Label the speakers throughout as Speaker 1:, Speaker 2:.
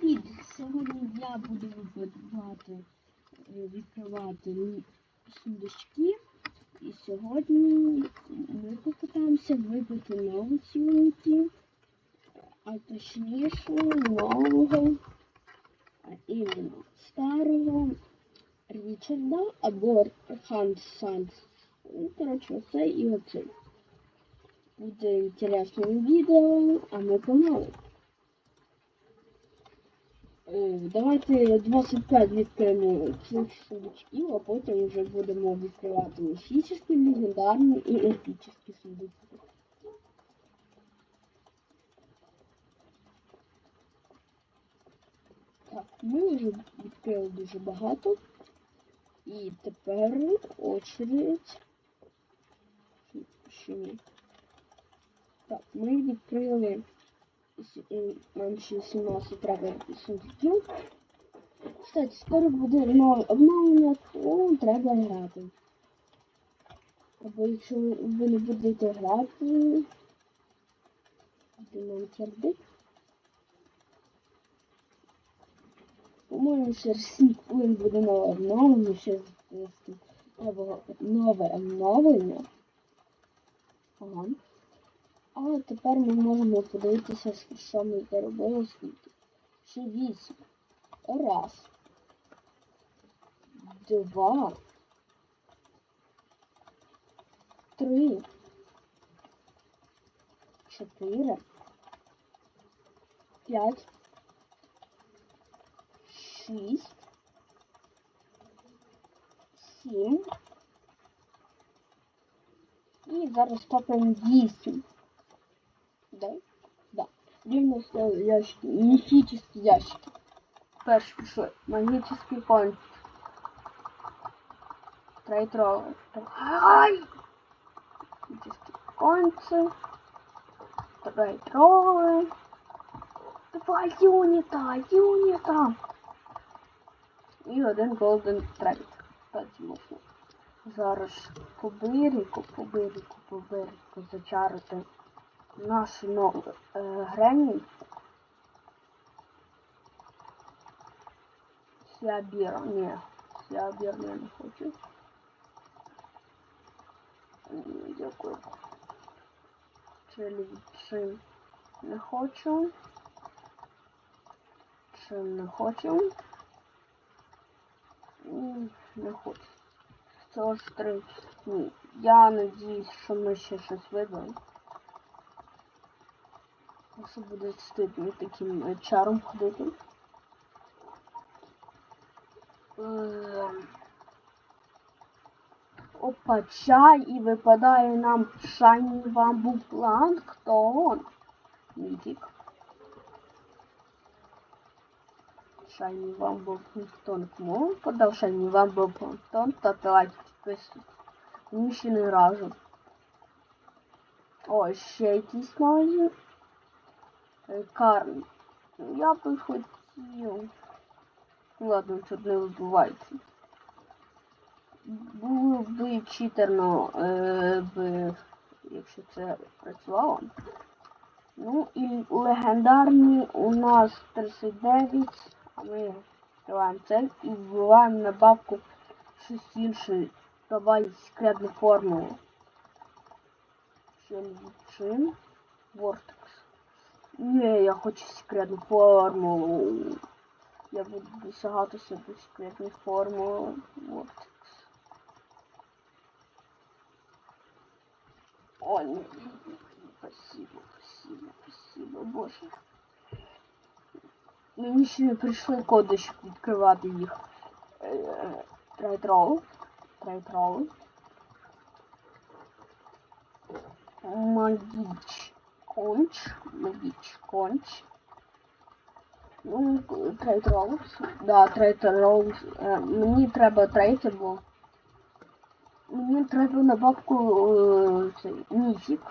Speaker 1: привіт! Сьогодні я буду вибивати, е, відкривати сундучки. І сьогодні ми попитаємося вибити нову цілунки, а точніше нового, а іменно старого Річарда або Ханс Санс. Ну, коротше, оцей і оцей. Буде інтересне відео, а ми погнали. Е, Давайте 25 відкриємо цих а потім вже будемо відкривати міфічні, легендарні і епічні сундучки. Так, ми вже відкрили дуже багато. І тепер очередь. Так, ми відкрили е, ще 17 треба сундуків. Кстати, скоро буде нове обновлення, то треба грати. Або якщо ви не будете грати, нам кірдик. По-моєму, через 7 хвилин буде нове обновлення, ще треба нове. Ага. А тепер ми можемо подивитися, що ми заробили скільки. Ще вісім. Раз. Два. Три. Чотири. П'ять. Шість. Сім. І зараз топимо вісім. Да? Да. Дивно стали ящики. Міфічні ящики. Перший пішли. Магнічний пончик. Трейтролер. Ай! Магнічні конці. Трейтролер. Два юнита, юнита. И один Golden Rabbit. Пець можна. Зараз побиріку, побиріку, побиріку зачарити нашу нову е, Гренні. Сіабіра, ні, Сіабір я не хочу. Ні, Дякую. Чилі чим не хочу. Чим не хочу. Не хочу. Це ж три. Ні. Я надіюсь, що ми ще щось виберемо. Що буде стидно таким е, чаром ходити. Ем. Опа, чай і випадає нам шайні бамбу планктон. Мітик. Шайні бамбу планктон. Кому подав шайні бамбу планктон, та лайк підписуйтесь. Мені ще не разу. О, ще якісь нові. Е, Карн. Ну, Я би хотів. Ну, Ладно, тут не вибувається. Було б читерно, е, б, якщо це працювало. Ну і легендарні у нас 39, а ми відкриваємо це і вбиваємо на бабку щось інше. Давай секретну формулу. Ще чин. Вортекс. Ні, я хочу секретну формулу. Я буду досягати собі секретну формулу. Вортекс. Ой, ні. спасибо, спасибо, спасибо, боже. Мені ще не прийшли коди, щоб відкривати їх. Е, Трайтрол. Трайтрол. Магіч конч. Магіч конч. Ну, трейд роуз. Да, трейд роуз. Е, мені треба трейд, бо мені треба на бабку е, цей міфік.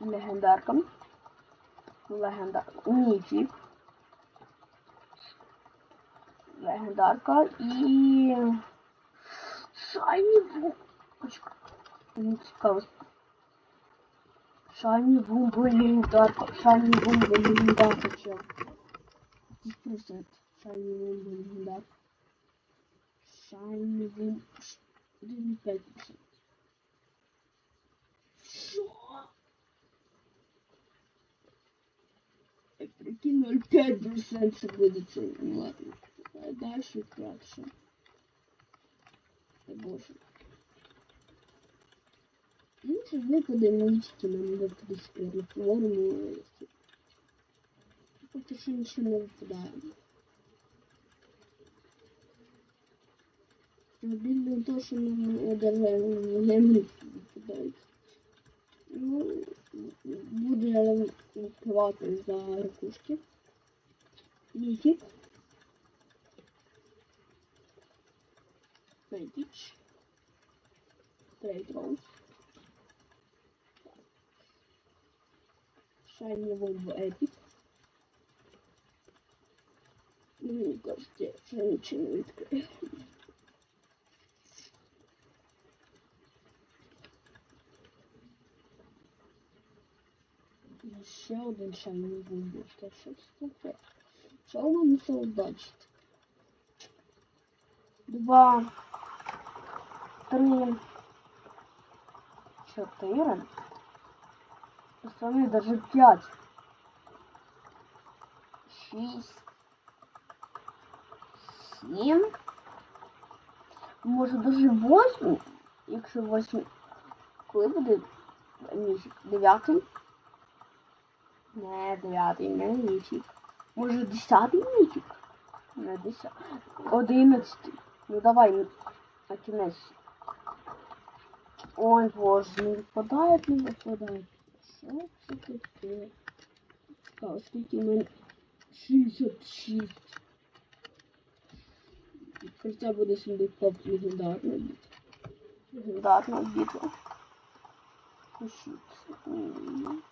Speaker 1: Легендарка. Легендар. Міфік. Легендарка і... Шайні Почка. Мені цікаво. Шайні бомби легендарка. Шайні бомби легендарка, чел. 10%. Шайні бомби легендарка. Шайні бомби... 5%. Що? Я прикинь, 0,5% це буде це. Ну ладно. А Дальше краще. О боже. Ну, це випаде мультики нам випаде скоро. Форму. Поки що нічого не випадає. Обідно то, що нам одержаємо гемі випадають. Ну, буде відкривати за ракушки. Міфік. Фейдіч. Трейд Роуз. Шайні Вольво Епік. Мені кажеться, що нічого не відкриє. І Ще один шайний Вольво. Що це таке? Що вам це удачить? Два. Три. Четыре. Пацаны, даже пять. Шесть. Семь. Может даже восемь. Якщо восемь. Коли буде місяць? Дев'ятий? Не, дев'ятий, не місяць. Може десятий місяць? Не десятий. Одинадцятий. Ну давай, на кінець. Ой, боже, не випадає, не випадає. Що це таке? Цікаво, скільки в мене 66. Відкриття буде сундуков легендарна битва. Легендарна битва. Пишіть. М.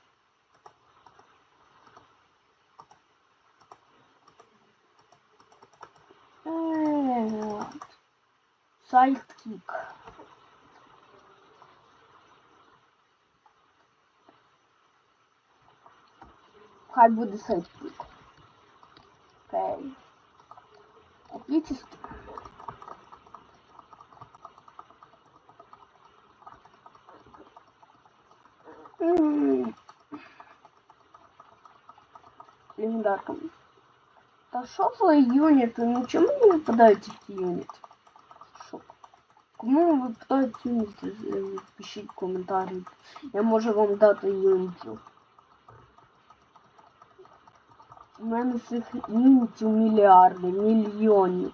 Speaker 1: Е, от. Сайдкік. Хай буде сайдкік. Окей. Отлично. М. Легендарка. Та що за юніти? Ну чому не випадають ці юніти? Що? Кому випадають юніти? Е, Пишіть коментарі. Я можу вам дати юнітів. мене цих юнітів мільярди, мільйонів.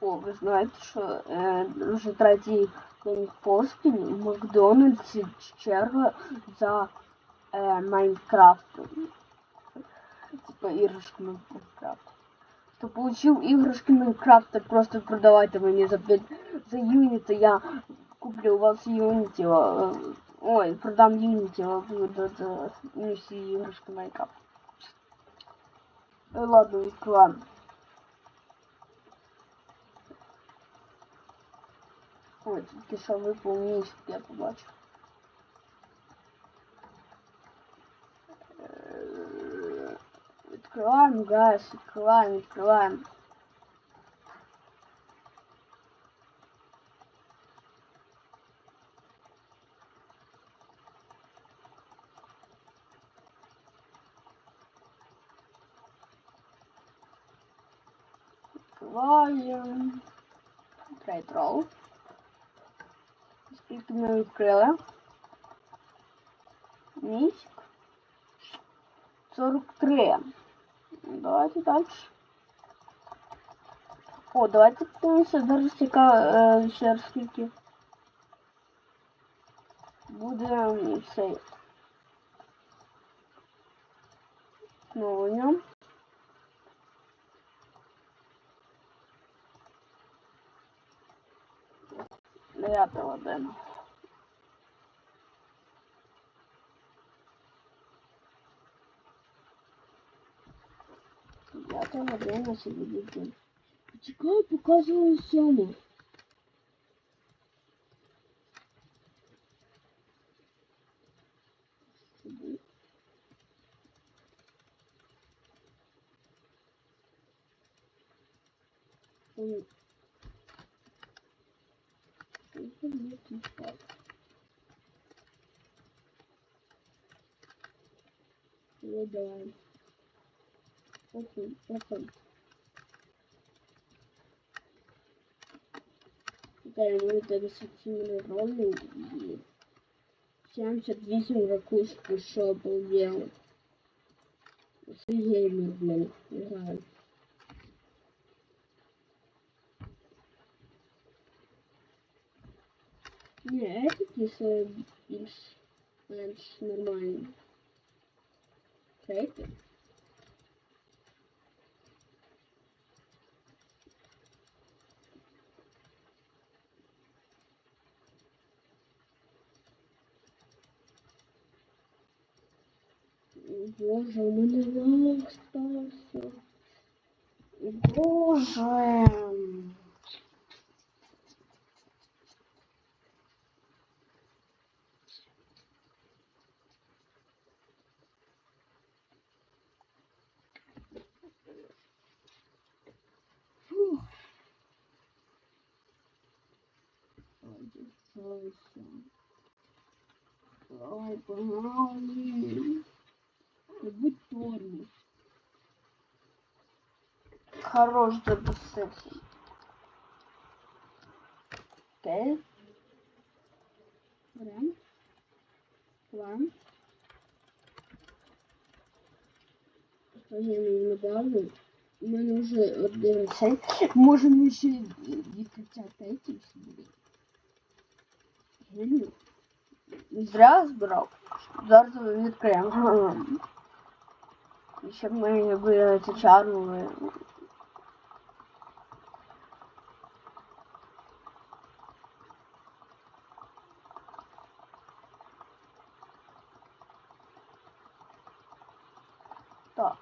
Speaker 1: О, ви знаєте, що е, вже третій день поспіль в Макдональдсі черга за е, Майнкрафтом. Типа іграшками Майнкрафта. Хто получив іграшки Майнкрафта, просто продавайте мені за 5 за юніти, я куплю у вас юнітів. е, Ой, продам юнітів, а ви дадете мені всі іграшки Майнкрафта. Е, Ладно, відкриваємо. Ой, тільки що випав місяць, я побачив. Е, Відкриваємо, гайс, відкриваємо, відкриваємо. Відкриваємо. Трейд ролл. Скільки ми відкрили? Місяць. 43. Давайте далі. О, давайте подивимося зараз яка е, ще olhar pra ela, Dani. Ela tava vendo esse vídeo de ah, por causa do sono. Mm-hmm. Это не так. Ну давай. Окей, окей. Далі ми 57 ролів і 78 ракушки, що обалділо. Це геймер, блин, граю. Не, такі все більш менш нормальні. Треки. Боже, у мене лавок стався. Боже. Одержався. Давай, погнали. Будь тормоз. Хорош запустився. Окей. Берем. План. Поставимо на базу. У мене вже один цей. Можемо ще відкриття третій собі. Зря збирав. Зараз відкриємо. І щоб ми цю чару. Так.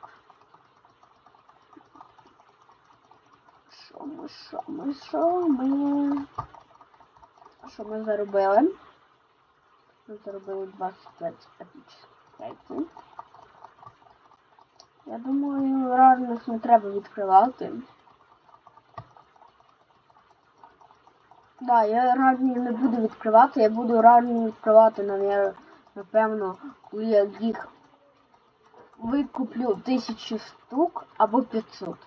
Speaker 1: Що ми, що ми, що ми? Що ми заробили? Ми заробили 25 епічних. Я думаю, рарних не треба відкривати. Да, я рарні не буду відкривати, я буду рарні відкривати, напевно, коли я їх викуплю тисячу штук або 500.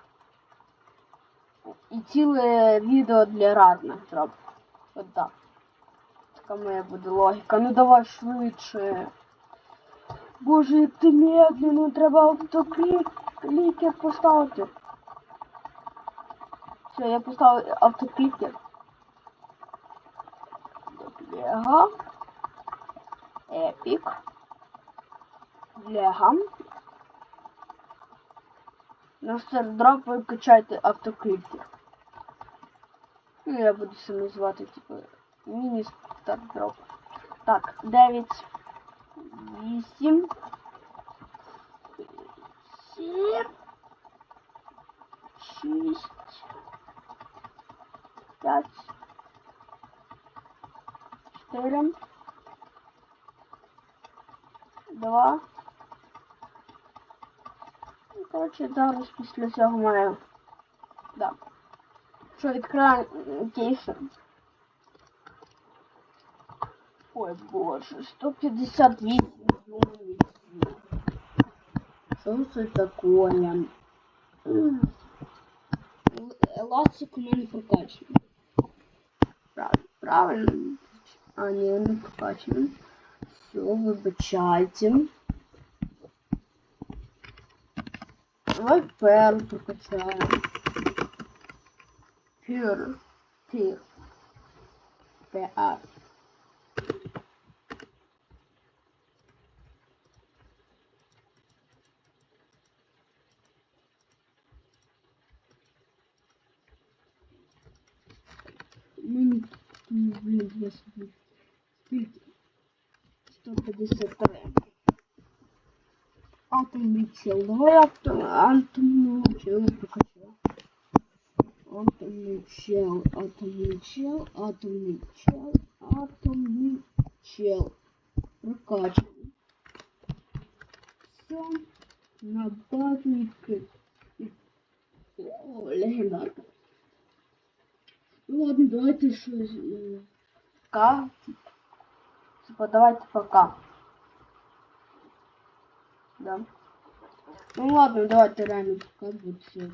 Speaker 1: І ціле відео для рарних зроблю. От так. Така моя буде логіка. Ну давай швидше. Боже, як ти медленно, треба автоклікер поставити. Все, я поставив автоклікер. Лего. Епік. Лего. На стардроп ви качаєте автоклікер. Ну, я буду це називати, типу, міні-стардроп. Так, 9 вісім, сім, шість, п'ять, чотири, два. Ну, Коротше, зараз після цього маю. Да. Що відкриваємо кейси. Ой, боже, 158 рублей. Что это такое? Эластик у мене прокачаний. Правильно, правильно. А, не, не прокачаний. Все, вибачайте. Давай перл прокачаем. Перл. Пир. Пр. Мені, ну, блін, я собі. Скільки? 153. Атомний чел. Давай атом, атомного чела прокачаю. Атомный чел, атомный чел, атомный чел, атомный чел. Прокачиваем. Все. На базу відкрит. О, легендарка. Ладно, давайте щось. е, Пока. Типа, давайте пока. Да. Ну ладно, давайте реально пока будет все.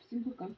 Speaker 1: Всем пока.